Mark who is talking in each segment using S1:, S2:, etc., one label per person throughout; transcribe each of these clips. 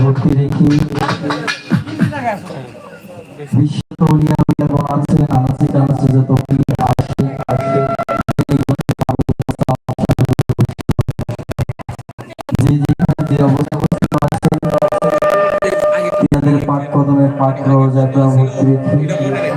S1: ভক্তি রেখে বিশ্ব উলিয়া আছে আনাচে কানাচে যত যে যেখানে আছেন তিনাদের পাক কদমে পাক ভক্তি রেখে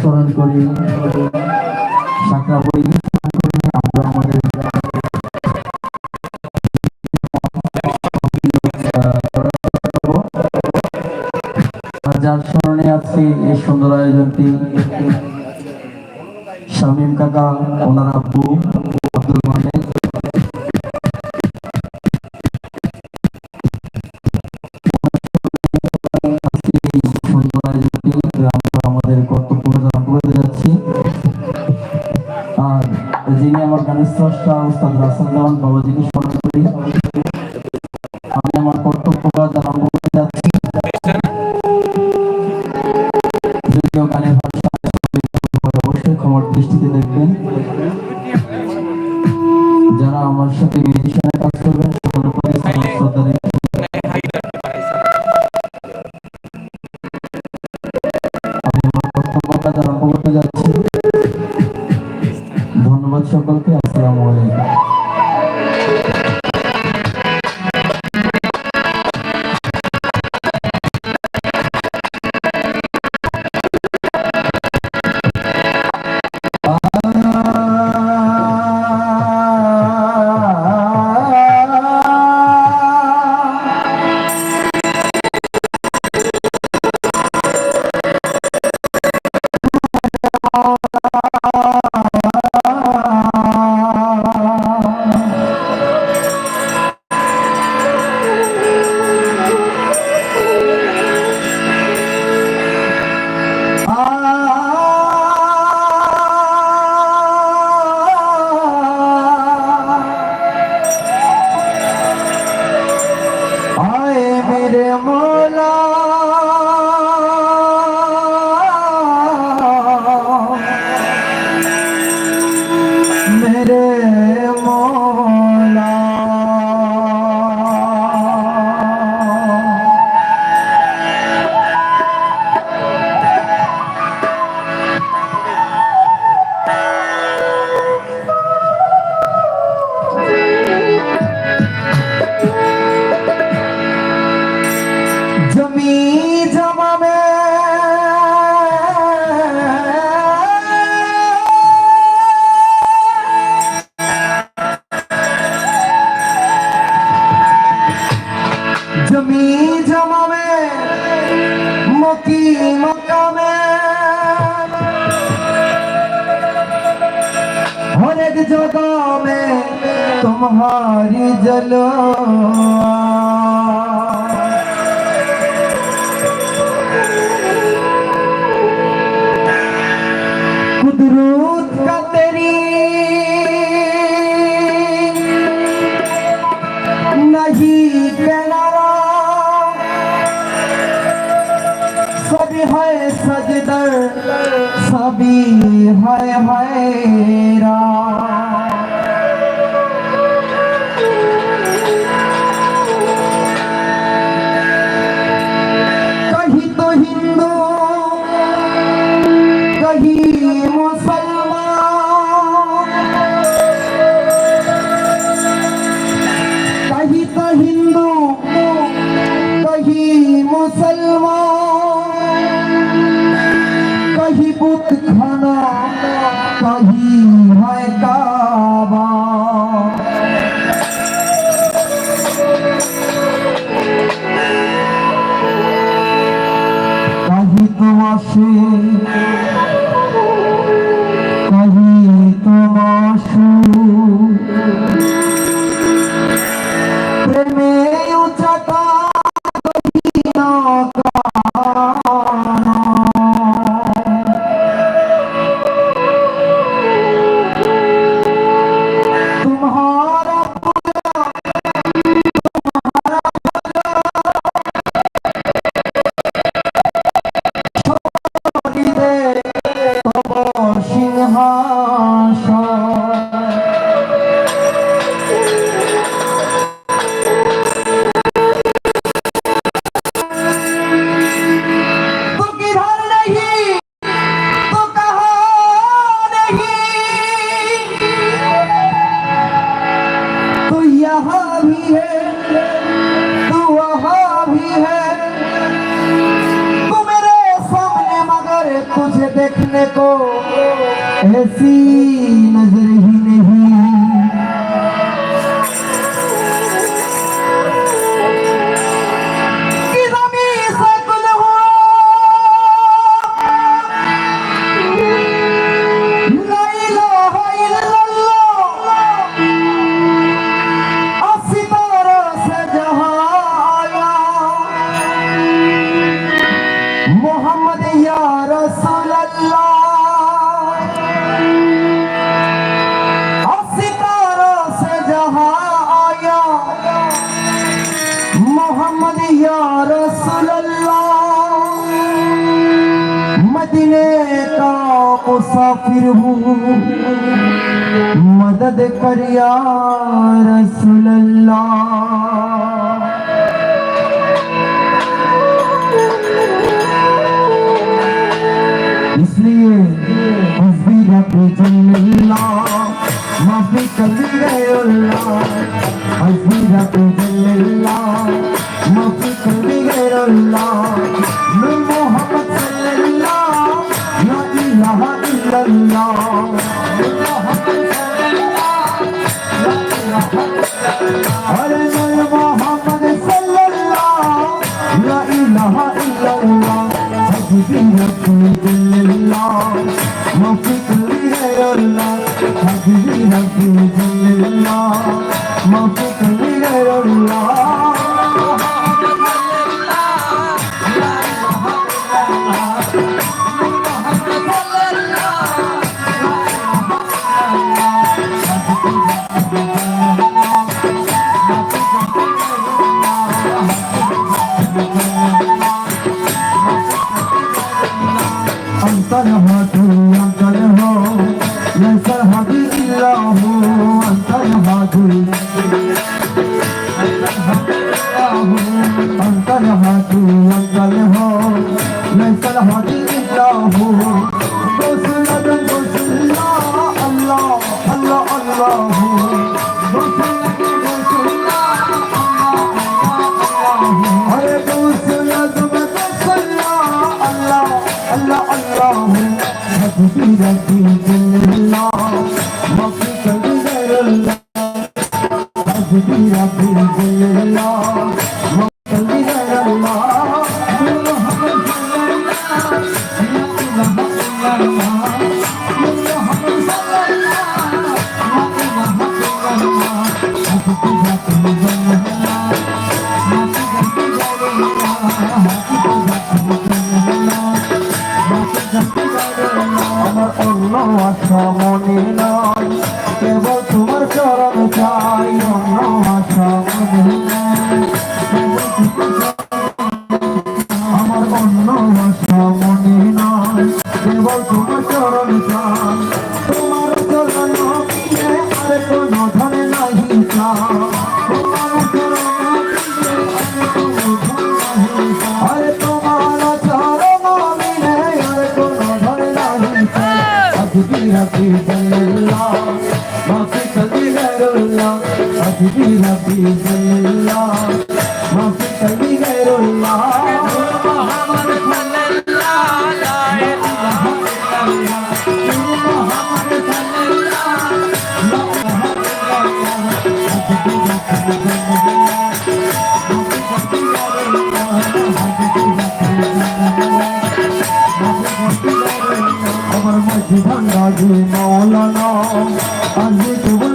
S1: স্মরণ করি। স্মরণে এই সুন্দর আয়োজনটি শামীম কাকা ওনার আব্বু যিনি আমার গানের স্রষ্টা উস্তাদ রাসেল জামান বাবাজিকে স্মরণ করি में मकी मक्का में हर एक जगह में तुम्हारी जलो कुदरत का तेरी नहीं किनारा हाय सजदर सभी हाय हाय रा আসে वहाँ भी है। तू वहाँ भी है। तू मेरे सामने, मगर तुझे देखने को ऐसी नज़र محمد یا رسول اللہ۔ مدینے کا مسافر ہوں۔ مدد کر یا رسول اللہ۔ اس لیے اللہ معافی کبھی اللہ۔ حضیر اللہ মুফিকুল গায়রুল্লাহ হাবিবি হাবিবুল্লাহ মুফিকুল গায়রুল্লাহ la culpa. سيدي الله ما في قلبي غير الله محمد صلى الله لا اله الا الله محمد صلى الله لا اله الا الله আমার মাঝে ভাঙ্গা যে মৌলানা আজ জীবন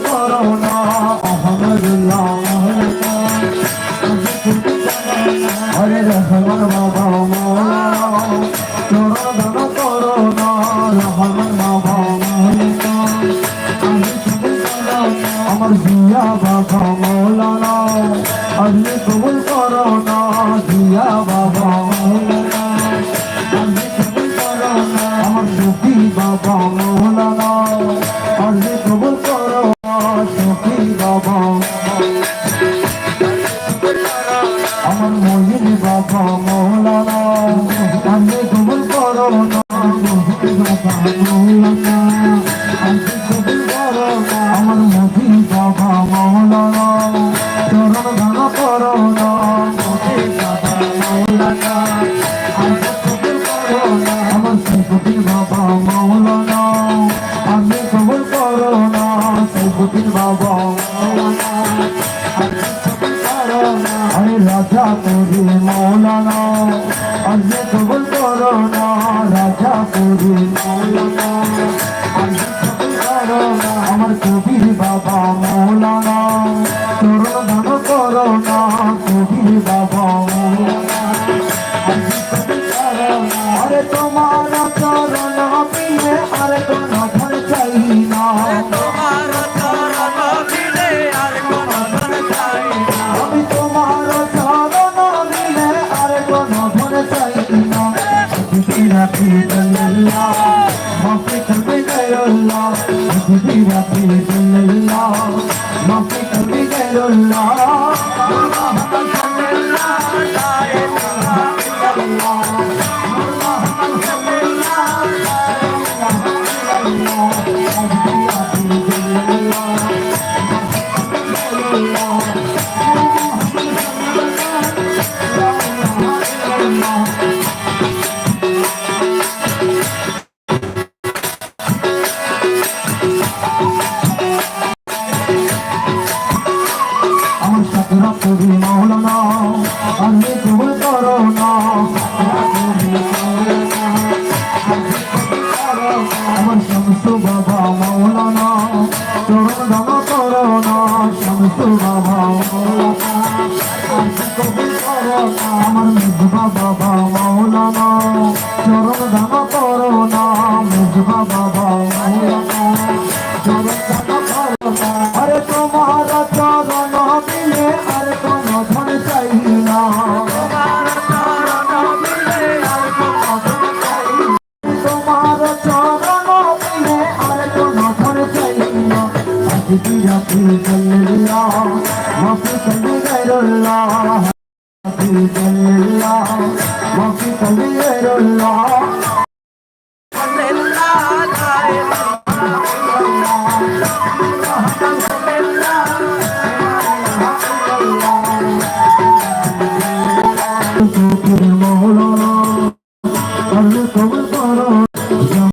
S1: বাবা মৌলানা, আমি কবুল করো না সাইফুদ্দিন বাবা মৌলানা, আমি কবুল করো না আরে রাজা পুরি মৌলানা, আমি কবুল করো না, রাজা পুরি মৌলানা, আমি কবুল আমার কবির বাবা মৌলানা, চরণ দান করো কবির বাবা জল্লা মাফি করবে গেরল্লা আমার মেজবা বাবা মৌলানা চরণ দান করো না মেজবা বাবা মৌলানা চরণ দান করো না আরে তোমার চরণ দিলে আর কোন ধন চাই না
S2: তোমার চরণ বিনে আর কোনো ধন চাই না
S1: তোমার চরণ দিলে আর কোন ধন চাই حبيب الله وفي تغيير الله